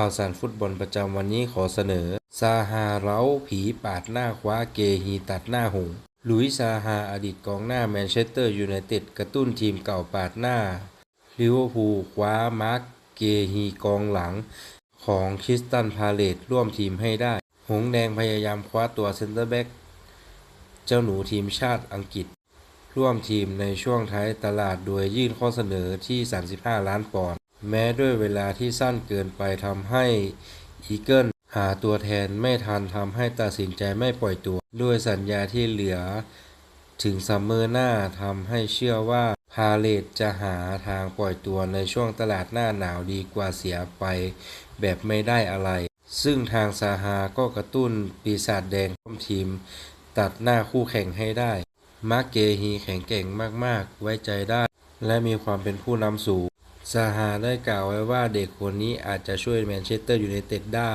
ข่าวสารฟุตบอลประจำวันนี้ขอเสนอ ซาฮาเร้าผีปาดหน้าคว้าเกฮีตัดหน้าหงลุยซาฮาอดีตกองหน้าแมนเชสเตอร์ยูไนเต็ดกระตุ้นทีมเก่าปาดหน้าลิเวอร์พูลคว้ามาร์กเกฮีกองหลัง ของคริสตันพาเลตร่วมทีมให้ได้ หงแดงพยายามคว้าตัวเซนเตอร์แบ็กเจ้าหนูทีมชาติอังกฤษ ร่วมทีมในช่วงท้ายตลาดโดยยื่นข้อเสนอที่ 35 ล้านปอนด์ แม้ด้วยเวลาที่สั้นเกินไปทำให้อีเกิลหาตัวแทนไม่ทันทำให้ตัดสินใจไม่ปล่อยตัว ด้วยสัญญาที่เหลือถึงซัมเมอร์หน้าทำให้เชื่อว่าพาเลตจะหาทางปล่อยตัวในช่วงตลาดหน้าหนาวดีกว่าเสียไปแบบไม่ได้อะไร ซึ่งทางซาฮาก็กระตุ้นปีศาจแดงร่วมทีม ตัดหน้าคู่แข่งให้ได้มาร์เกฮีแข็งแกร่งมากๆ ไว้ใจได้ และมีความเป็นผู้นำสูง ซาฮาได้กล่าวไว้ว่าเด็กคนนี้อาจจะช่วยแมนเชสเตอร์ยูไนเต็ดได้